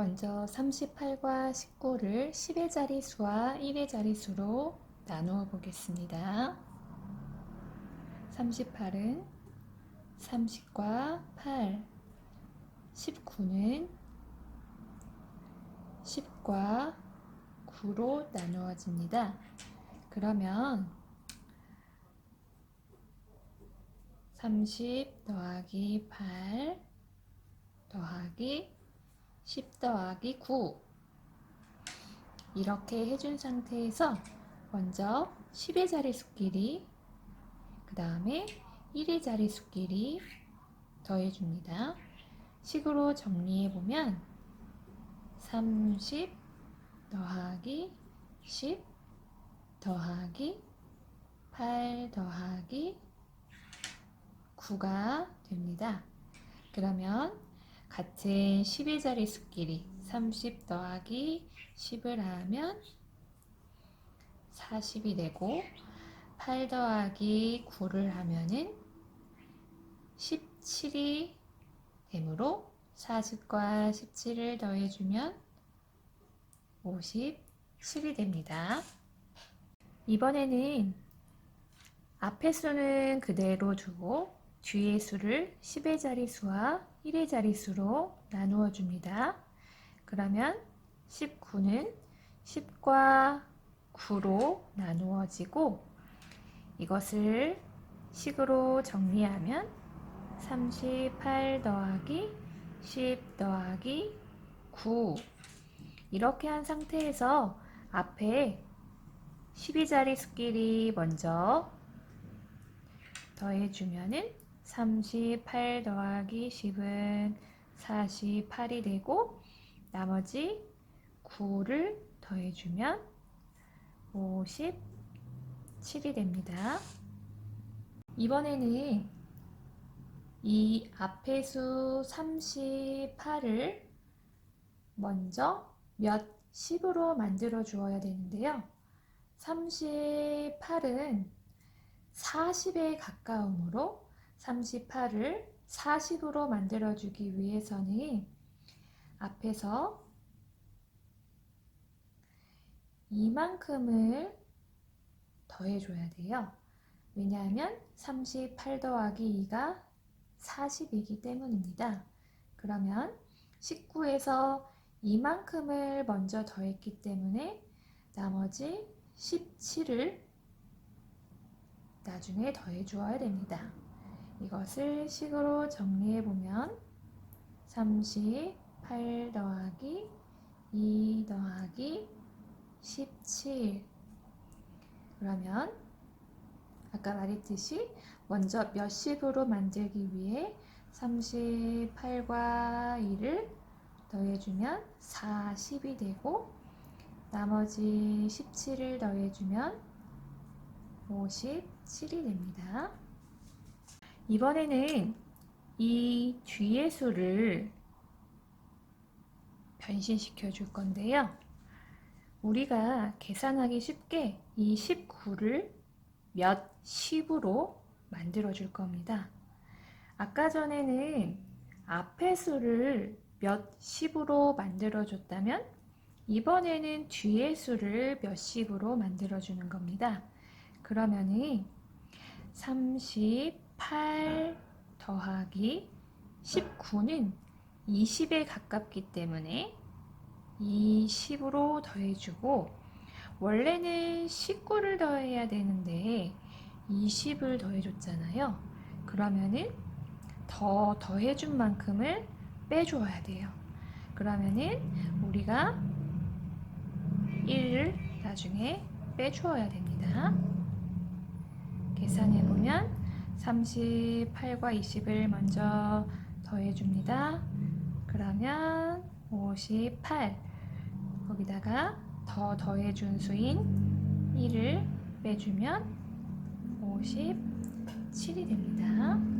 먼저 38과 19를 10의 자리수와 1의 자리수로 나누어 보겠습니다. 38은 30과 8, 19는 10과 9로 나누어집니다. 그러면 30 더하기 8 더하기 10 더하기 9 이렇게 해준 상태에서 먼저 10의 자리수끼리 그 다음에 1의 자리수끼리 더해줍니다. 식으로 정리해보면 30 더하기 10 더하기 8 더하기 9가 됩니다. 그러면 같은 10의 자리 수끼리 30 더하기 10을 하면 40이 되고 8 더하기 9를 하면은 17이 되므로 40과 17을 더해주면 57이 됩니다. 이번에는 앞의 수는 그대로 두고 뒤의 수를 10의 자리 수와 1의 자리수로 나누어 줍니다. 그러면 19는 10과 9로 나누어지고 이것을 식으로 정리하면 38 더하기 10 더하기 9 이렇게 한 상태에서 앞에 12자리 수끼리 먼저 더해주면은 38 더하기 10은 48이 되고 나머지 9를 더해주면 57이 됩니다. 이번에는 이 앞의 수 38을 먼저 몇 10으로 만들어 주어야 되는데요. 38은 40에 가까우므로 38을 40으로 만들어 주기 위해서는 앞에서 이만큼을 더해줘야 돼요. 왜냐하면 38 더하기 2가 40이기 때문입니다. 그러면 19에서 이만큼을 먼저 더했기 때문에 나머지 17을 나중에 더해 주어야 됩니다. 이것을 식으로 정리해 보면 38 더하기 2 더하기 17 그러면 아까 말했듯이 먼저 몇십으로 만들기 위해 38과 2를 더해주면 40이 되고 나머지 17을 더해주면 57이 됩니다. 이번에는 이 뒤의 수를 변신시켜 줄 건데요. 우리가 계산하기 쉽게 이 19를 몇 10으로 만들어 줄 겁니다. 아까 전에는 앞의 수를 몇 10으로 만들어 줬다면 이번에는 뒤의 수를 몇 10으로 만들어 주는 겁니다. 그러면은 38 더하기 19는 20에 가깝기 때문에 20으로 더해주고 원래는 19를 더해야 되는데 20을 더해줬잖아요. 그러면은 더 더해준 만큼을 빼주어야 돼요. 그러면은 우리가 1을 나중에 빼주어야 됩니다. 계산해보면 38과 20을 먼저 더해줍니다. 그러면 58 거기다가 더 더해준 수인 1을 빼주면 57이 됩니다.